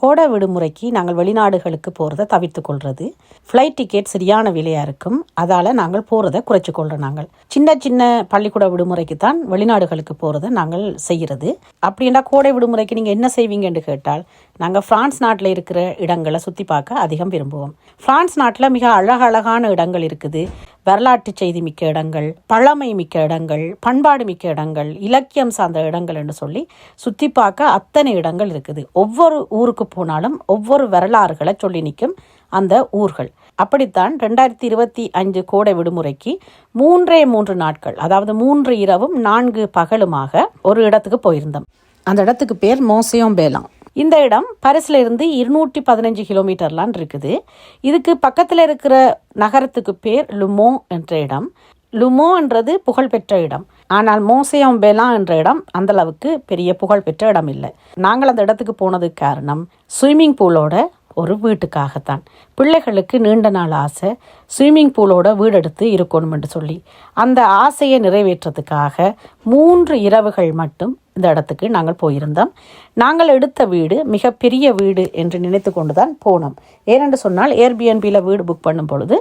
கோடை விடுமுறைக்கு நாங்கள் வெளிநாடுகளுக்கு போகிறத தவிர்த்து கொள்வது ஃப்ளைட் டிக்கெட் சரியான விலையாக இருக்கும். அதால் நாங்கள் போகிறத குறைச்சி கொள்கிறோம் நாங்கள். சின்ன சின்ன பள்ளிக்கூட விடுமுறைக்கு தான் வெளிநாடுகளுக்கு போகிறத நாங்கள் செய்கிறது அப்படின்னா கோடை விடுமுறைக்கு நீங்கள் என்ன செய்வீங்கன்னு கேட்டால் நாங்கள் ஃப்ரான்ஸ் நாட்டில் இருக்கிற இடங்களை சுற்றி பார்க்க அதிகம் விரும்புவோம். ஃப்ரான்ஸ் நாட்டில் மிக அழகழகான இடங்கள் இருக்குது. வரலாற்று செய்தி மிக்க இடங்கள் பழமை மிக்க இடங்கள் பண்பாடு மிக்க இடங்கள் இலக்கியம் சார்ந்த இடங்கள் என்று சொல்லி சுற்றி பார்க்க அத்தனை இடங்கள் இருக்குது. ஒவ்வொரு ஊருக்கு போனாலும் ஒவ்வொரு வரலாறுகளை சொல்லி நிற்கும் அந்த ஊர்கள். அப்படித்தான் ரெண்டாயிரத்தி இருபத்தி அஞ்சு கோடை விடுமுறைக்கு மூன்றே மூன்று நாட்கள் அதாவது மூன்று இரவும் நான்கு பகலுமாக ஒரு இடத்துக்கு போயிருந்தோம். அந்த இடத்துக்கு பேர் மோசியம் பேலாம் இந்த இடம் பரிசில் இருந்து இருநூற்றி பதினஞ்சு கிலோமீட்டர்லாம் இருக்குது. இதுக்கு பக்கத்தில் இருக்கிற நகரத்துக்கு பேர் லுமோ என்ற இடம். லுமோன்றது புகழ்பெற்ற இடம். ஆனால் மோசேயம் பெலா என்ற இடம் அந்த அளவுக்கு பெரிய புகழ்பெற்ற இடம் இல்லை நாங்கள் அந்த இடத்துக்கு போனதுக்கு காரணம் ஸ்விம்மிங் பூலோட ஒரு வீட்டுக்காகத்தான். பிள்ளைகளுக்கு நீண்ட நாள் ஆசை ஸ்விம்மிங் பூலோட வீடு எடுத்து இருக்கணும் என்று சொல்லி. அந்த ஆசையை நிறைவேற்றத்துக்காக மூன்று இரவுகள் மட்டும் இந்த இடத்துக்கு நாங்கள் போயிருந்தோம். நாங்கள் எடுத்த வீடு மிகப்பெரிய வீடு என்று நினைத்து கொண்டு தான் போனோம். ஏனென்று சொன்னால் ஏர்பிஎன்பியில் வீடு புக் பண்ணும் பொழுது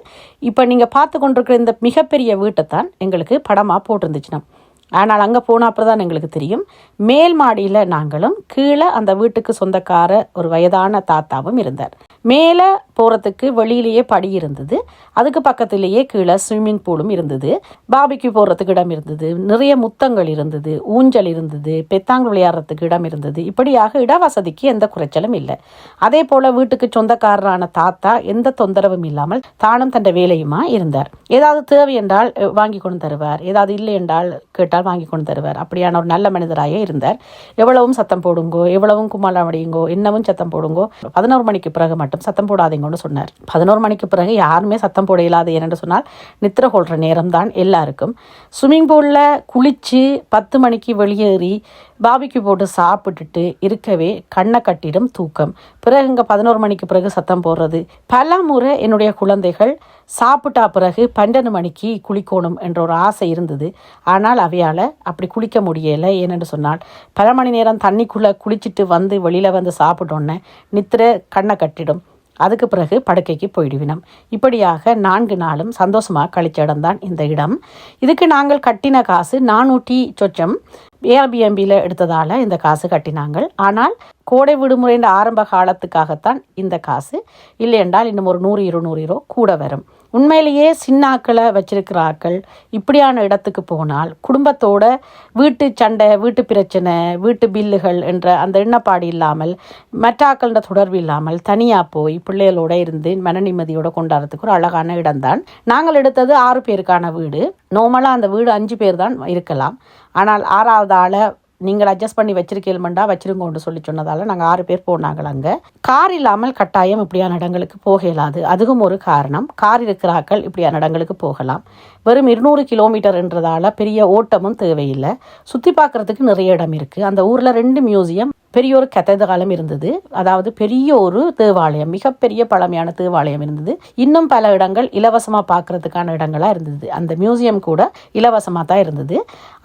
இப்போ நீங்கள் பார்த்து கொண்டிருக்கிற இந்த மிகப்பெரிய வீட்டை தான் எங்களுக்கு படமாக போட்டிருந்துச்சுனா ஆனால் அங்கே போன அப்புறம் தான் எங்களுக்கு தெரியும். மேல் மாடியில் நாங்களும் கீழே அந்த வீட்டுக்கு சொந்தக்கார ஒரு வயதான தாத்தாவும் இருந்தார். மேலே போகிறதுக்கு வெளியிலேயே படி இருந்தது. அதுக்கு பக்கத்திலேயே கீழே ஸ்விம்மிங் பூலும் இருந்தது. பாபிக்கு போகிறதுக்கு இடம் இருந்தது. நிறைய முத்தங்கள் இருந்தது. ஊஞ்சல் இருந்தது. பெத்தாங்க விளையாடுறதுக்கு இடம் இருந்தது. இப்படியாக இடவசதிக்கு எந்த குறைச்சலும் இல்லை. அதே போல் வீட்டுக்கு சொந்தக்காரரான தாத்தா எந்த தொந்தரவும் இல்லாமல் தானும் தன் வேலையுமா இருந்தார். ஏதாவது தேவை என்றால் வாங்கி கொண்டு தருவார். ஏதாவது இல்லை என்றால் கேட்டால் வாங்கி கொண்டு தருவார். அப்படியான ஒரு நல்ல மனிதராக இருந்தார். எவ்வளவும் சத்தம் போடுங்கோ எவ்வளவும் கும்மாளம் அடியுங்கோ என்னவும் சத்தம் போடுங்கோ பதினோரு மணிக்கு பிறகு மட்டும் சத்தம் போடாதீங்கன்னு சொன்னார். பதினோரு மணிக்கு பிறகு யாருமே சத்தம் போட இயலாது ஏனென்று சொன்னால் நித்திர கொள்கிற நேரம் தான் எல்லாருக்கும். ஸ்விம்மிங் பூலில் குளித்து பத்து மணிக்கு வெளியேறி பாபிக்கு போட்டு சாப்பிட்டுட்டு இருக்கவே கண்ணை கட்டிடும் தூக்கம். பிறகு இங்கே பதினோரு மணிக்கு பிறகு சத்தம் போடுறது. பல முறை என்னுடைய குழந்தைகள் சாப்பிட்டா பிறகு பன்னெண்டு மணிக்கு குளிக்கணும் என்ற ஒரு ஆசை இருந்தது. ஆனால் அவையால் அப்படி குளிக்க முடியலை. ஏனென்று சொன்னால் பல மணி நேரம் தண்ணிக்குள்ளே குளிச்சுட்டு வந்து வெளியில் வந்து சாப்பிட்டோன்னே நித்திர கண்ணை கட்டிடும். அதுக்கு பிறகு படுக்கைக்கு போயிடுவினோம். இப்படியாக நான்கு நாளும் சந்தோஷமாக கழிச்ச இடம்தான் இந்த இடம். இதுக்கு நாங்கள் கட்டின காசு நானூற்றி சொச்சம். ஏஆர்பிஎம்பியில் எடுத்ததால் இந்த காசு கட்டினாங்கள். ஆனால் கோடை விடுமுறையின் ஆரம்ப காலத்துக்காகத்தான் இந்த காசு. இல்லை என்றால் இன்னும் ஒரு நூறு இருநூறு ரூபா கூட வரும். உண்மையிலேயே சின்னாக்களை வச்சிருக்கிறாக்கள் இப்படியான இடத்துக்கு போனால் குடும்பத்தோட வீட்டு சண்டை வீட்டு பிரச்சனை வீட்டு பில்லுகள் என்ற அந்த எண்ணப்பாடு இல்லாமல் மற்றாக்கள்ன்ற தொடர்பு இல்லாமல் தனியாக போய் பிள்ளைகளோட இருந்து மன நிம்மதியோட கொண்டாடுறதுக்கு ஒரு அழகான இடம்தான். நாங்கள் எடுத்தது ஆறு பேருக்கான வீடு. நார்மலாக அந்த வீடு அஞ்சு பேர் தான் இருக்கலாம். ஆனால் ஆறாவது ஆளை நீங்கள் அட்ஜஸ்ட் பண்ணி வச்சிருக்கீல்மண்டா வச்சிருங்கோன்னு சொல்லி சொன்னதால் நாங்கள் ஆறு பேர் போனாங்கள் அங்கே. கார் இல்லாமல் கட்டாயம் இப்படியான இடங்களுக்கு போக இயலாது. அதுவும் ஒரு காரணம். கார் இருக்கிறாக்கள் இப்படியான இடங்களுக்கு போகலாம். வெறும் இருநூறு கிலோமீட்டர்ன்றதால பெரிய ஓட்டமும் தேவையில்லை. சுற்றி பார்க்குறதுக்கு நிறைய இடம் இருக்குது அந்த ஊரில் ரெண்டு மியூசியம் பெரிய ஒரு கத்தகாலம் இருந்தது. அதாவது பெரிய ஒரு தேவாலயம் மிகப்பெரிய பழமையான தேவாலயம் இருந்தது. இன்னும் பல இடங்கள் இலவசமாக பார்க்கறதுக்கான இடங்களாக இருந்தது. அந்த மியூசியம் கூட இலவசமாக தான் இருந்தது.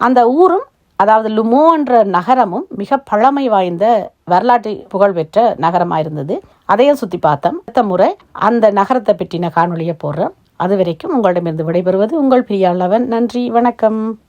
அந்த ஊரும் அதாவது லுமோன்ற நகரமும் மிக பழமை வாய்ந்த வரலாற்று புகழ்பெற்ற நகரமாக இருந்தது அதையும் சுற்றி பார்த்தோம். அடுத்த முறை அந்த நகரத்தை பற்றின காணொலியை போடுறோம். அது வரைக்கும் உங்களிடமிருந்து விடைபெறுவது உங்கள் பிரியாளவன் நன்றி. வணக்கம்.